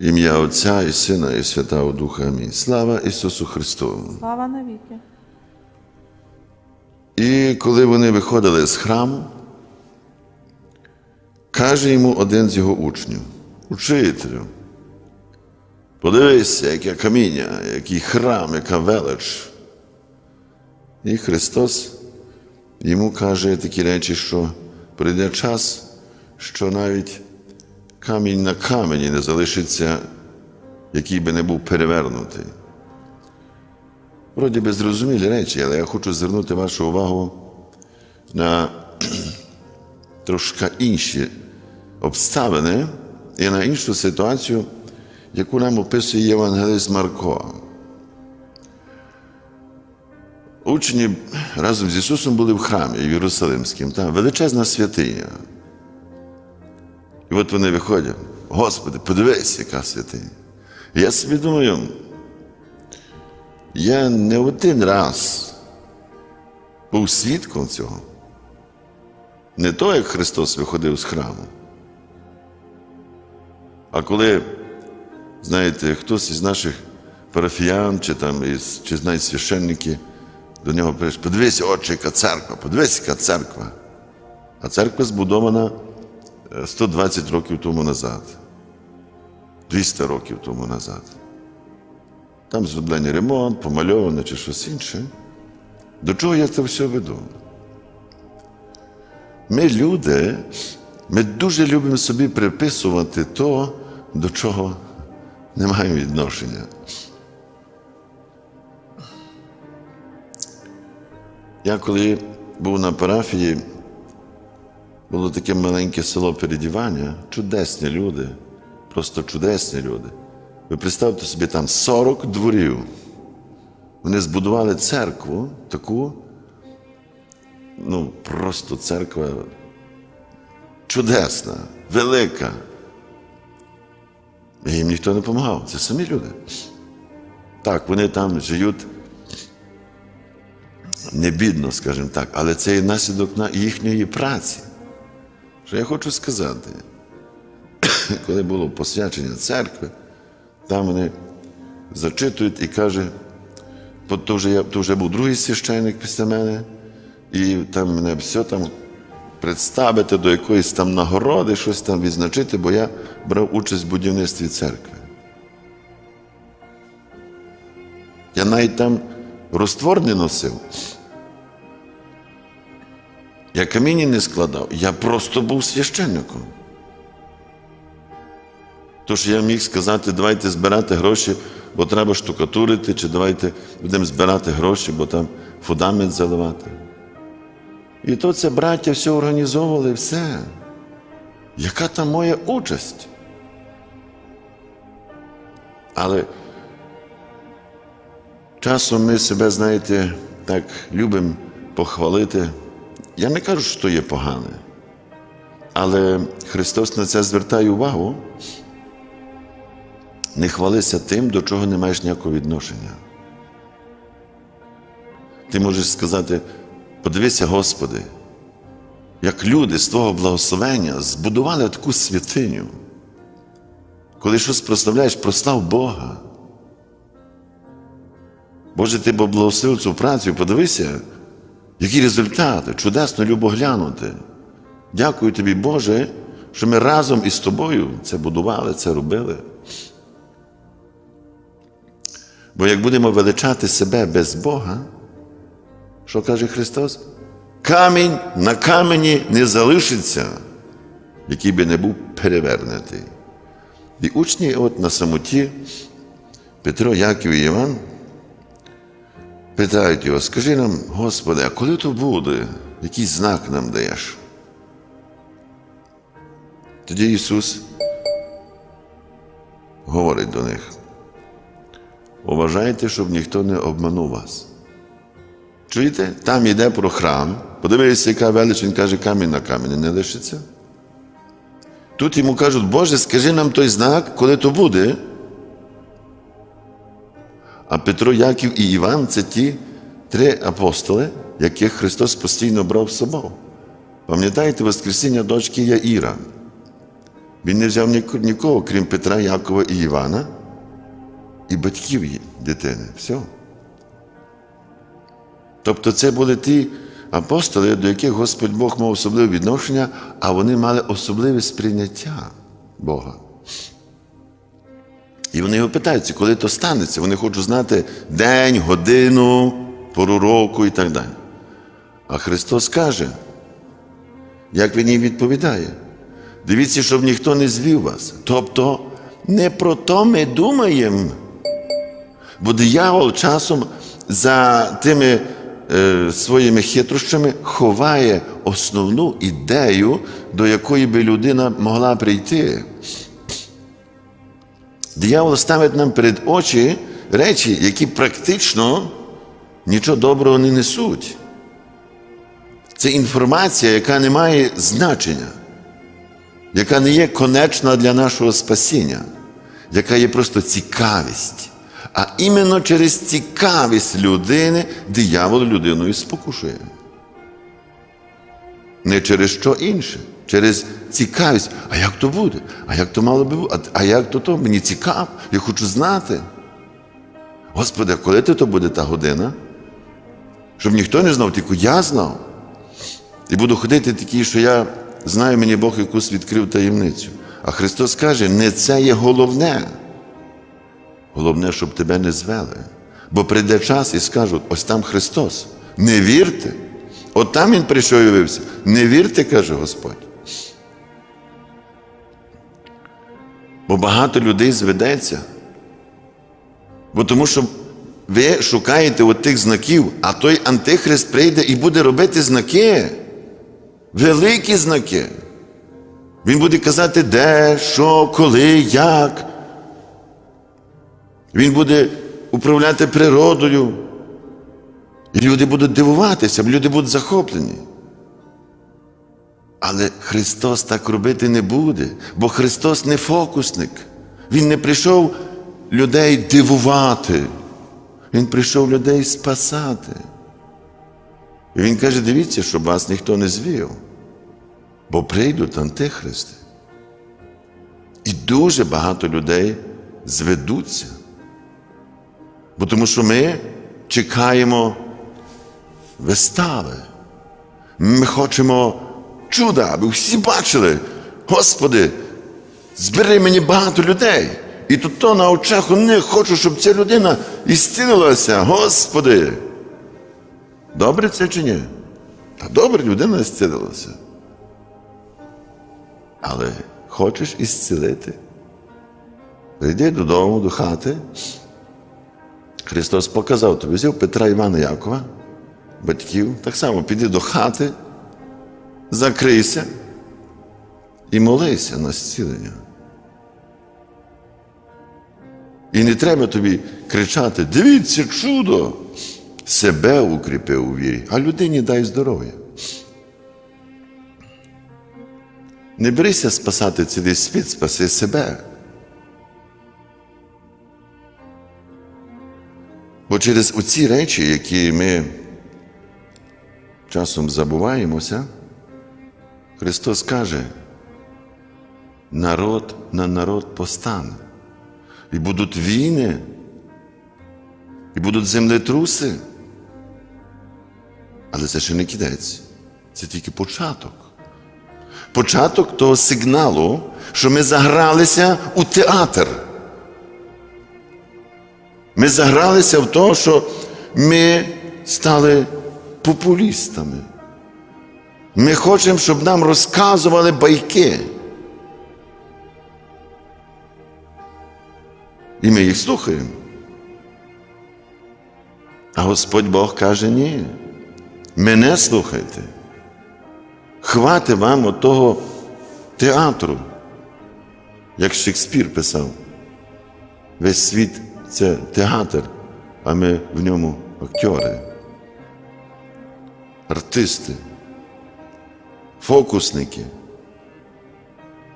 Ім'я Отця і Сина, і Святого Духа. Амінь. Слава Ісусу Христу. Слава навіки. І коли вони виходили з храму, каже йому один з його учнів: Учителю, подивися, яке каміння, який храм, яка велич. І Христос йому каже такі речі, що прийде час, що навіть камінь на камені не залишиться, який би не був перевернутий. Вроді би зрозумілі речі, але я хочу звернути вашу увагу на трошки інші обставини і на іншу ситуацію, яку нам описує Євангелист Марко. Учні разом з Ісусом були в храмі в Єрусалимському, там величезна святиня. І от вони виходять, Господи, подивись, яка святиня. Я собі думаю, я не один раз був свідком цього. Не то, як Христос виходив з храму. А коли, знаєте, хтось із наших парафіян, чи там із, чи навіть священники до нього пише, подивися, отче, яка церква, подивись, яка церква. А церква збудована 120 років тому назад, 200 років тому назад. Там зроблений ремонт, помальоване чи щось інше. До чого я це все веду? Ми люди, ми дуже любимо собі приписувати то, до чого не маємо відношення. Я коли був на парафії, було таке маленьке село Передівання, чудесні люди, просто чудесні люди. Ви представте собі, там 40 дворів. Вони збудували церкву таку, ну, просто церква чудесна, велика. І їм ніхто не допомагав. Це самі люди. Так, вони там живуть не бідно, скажімо так, але це і наслідок їхньої праці. Що я хочу сказати, коли було посвячення церкви, там вони зачитують і каже, то вже, я, то вже був другий священник після мене, і там мене все там представити до якоїсь там нагороди, щось там відзначити, бо я брав участь в будівництві церкви. Я навіть там роствор не носив. Я каміння не складав, я просто був священником. Тож я міг сказати, давайте збирати гроші, бо треба штукатурити, чи давайте будемо збирати гроші, бо там фундамент заливати. І то це браття все організовували, все. Яка там моя участь? Але часом ми себе, знаєте, так любимо похвалити. Я не кажу, що є погане, але Христос на це звертає увагу. Не хвалися тим, до чого не маєш ніякого відношення. Ти можеш сказати, подивися, Господи, як люди з Твого благословення збудували таку святиню. Коли щось прославляєш, прослав Бога. Боже, ти благословив цю працю, подивися, які результати, чудесно любо глянути. Дякую тобі, Боже, що ми разом із тобою це будували, це робили. Бо як будемо величати себе без Бога, що каже Христос? Камінь на камені не залишиться, який би не був перевернутий. І учні от на самоті Петро, Яків і Іван питають його, скажи нам, Господи, а коли то буде, який знак нам даєш? Тоді Ісус говорить до них. Уважайте, щоб ніхто не обманув вас. Чуєте? Там йде про храм. Подивіться, яка велич, він каже, камінь на камені не лишиться. Тут йому кажуть, Боже, скажи нам той знак, коли то буде. А Петро, Яків і Іван це ті три апостоли, яких Христос постійно брав з собою. Пам'ятаєте Воскресіння дочки Яїра? Він не взяв нікого, крім Петра, Якова і Івана, і батьків дитини. Все. Тобто це були ті апостоли, до яких Господь Бог мав особливе відношення, а вони мали особливе сприйняття Бога. І вони його питаються, коли то станеться. Вони хочуть знати день, годину, пору року і так далі. А Христос каже, як він їм відповідає. Дивіться, щоб ніхто не звів вас. Тобто, не про то ми думаємо. Бо диявол часом за тими е, своїми хитрощами ховає основну ідею, до якої би людина могла прийти. Диявол ставить нам перед очі речі, які практично нічого доброго не несуть. Це інформація, яка не має значення, яка не є конечна для нашого спасіння, яка є просто цікавість. А іменно через цікавість людини диявол людину і спокушує. Не через що інше, через цікавість. А як то буде? А як то мало би бути? А- як то то? Мені цікаво, я хочу знати. Господи, а коли то, то буде та година? Щоб ніхто не знав, тільки я знав. І буду ходити такий, що я знаю, мені Бог якусь відкрив таємницю. А Христос каже, не це є головне. Головне, щоб тебе не звели. Бо прийде час і скажуть, ось там Христос. Не вірте. От там Він прийшов і явився. Не вірте, каже Господь. Бо багато людей зведеться. Бо тому що ви шукаєте от тих знаків, а той антихрист прийде і буде робити знаки. Великі знаки. Він буде казати, де, що, коли, як. Він буде управляти природою. І люди будуть дивуватися, люди будуть захоплені. Але Христос так робити не буде, бо Христос не фокусник. Він не прийшов людей дивувати. Він прийшов людей спасати. І Він каже: дивіться, щоб вас ніхто не звів, бо прийдуть антихристи. І дуже багато людей зведуться. Бо тому що ми чекаємо вистави. Ми хочемо чуда, аби всі бачили. Господи, збери мені багато людей. І тут то на очах у них хочу, щоб ця людина ісцілилася. Господи. Добре це чи ні? Та добре, людина ісцілилася. Але хочеш ісцілити? Прийди додому, до хати. Христос показав тобі, взяв Петра Івана Якова, батьків, так само піди до хати, закрийся і молися на зцілення. І не треба тобі кричати: дивіться, чудо! Себе укріпив у вірі, а людині дай здоров'я. Не берися спасати цілий світ, спаси себе. Бо через оці речі, які ми часом забуваємося, Христос каже, народ на народ постане. І будуть війни, і будуть землетруси. Але це ще не кінець, це тільки початок. Початок того сигналу, що ми загралися у театр. Ми загралися в те, що ми стали популістами. Ми хочемо, щоб нам розказували байки. І ми їх слухаємо. А Господь Бог каже, ні. Мене слухайте. Хвати вам от того театру, як Шекспір писав. Весь світ це театр, а ми в ньому актори, артисти, фокусники,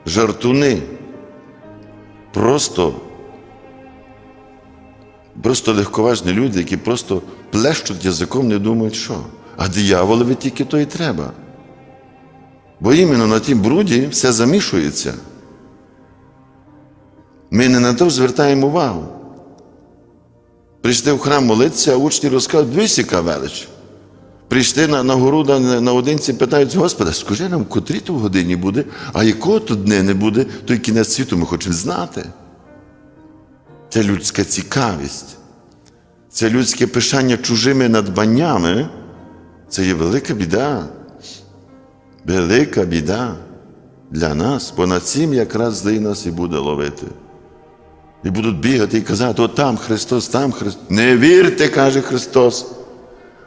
жартуни. Просто, просто легковажні люди, які просто плещуть язиком, не думають, що. А дияволові тільки то і треба. Бо іменно на тім бруді все замішується. Ми не на то звертаємо увагу. Прийшли в храм молитися, а учні розказують, яка велич. Прийшли на, на гору на, наодинці, питають, Господа, скажи нам, котрі то в годині буде, а якого то дня не буде, той кінець світу ми хочемо знати. Це людська цікавість, це людське пишання чужими надбаннями. Це є велика біда. Велика біда для нас, бо над цим якраз злий нас і буде ловити. І будуть бігати і казати, от там Христос, там Христос. Не вірте, каже Христос.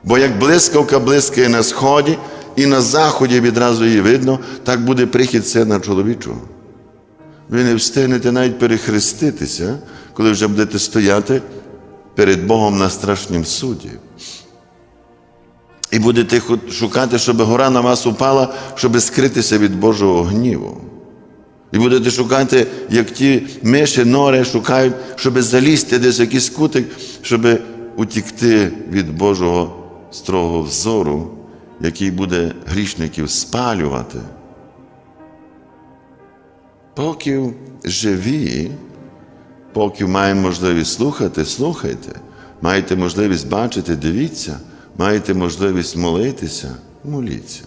Бо як блискавка блискає на сході і на заході відразу її видно, так буде прихід сина чоловічого. Ви не встигнете навіть перехреститися, коли вже будете стояти перед Богом на страшнім суді. І будете шукати, щоб гора на вас упала, щоб скритися від Божого гніву. І будете шукати, як ті миші, нори шукають, щоб залізти десь якийсь кутик, щоб утікти від Божого строгого взору, який буде грішників спалювати. Поки живі, поки маємо можливість слухати, слухайте, маєте можливість бачити, дивіться, маєте можливість молитися, моліться.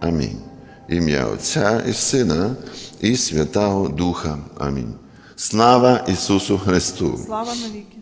Амінь. Ім'я Отця і Сина і Святого Духа. Амінь. Слава Ісусу Христу! Слава навіки.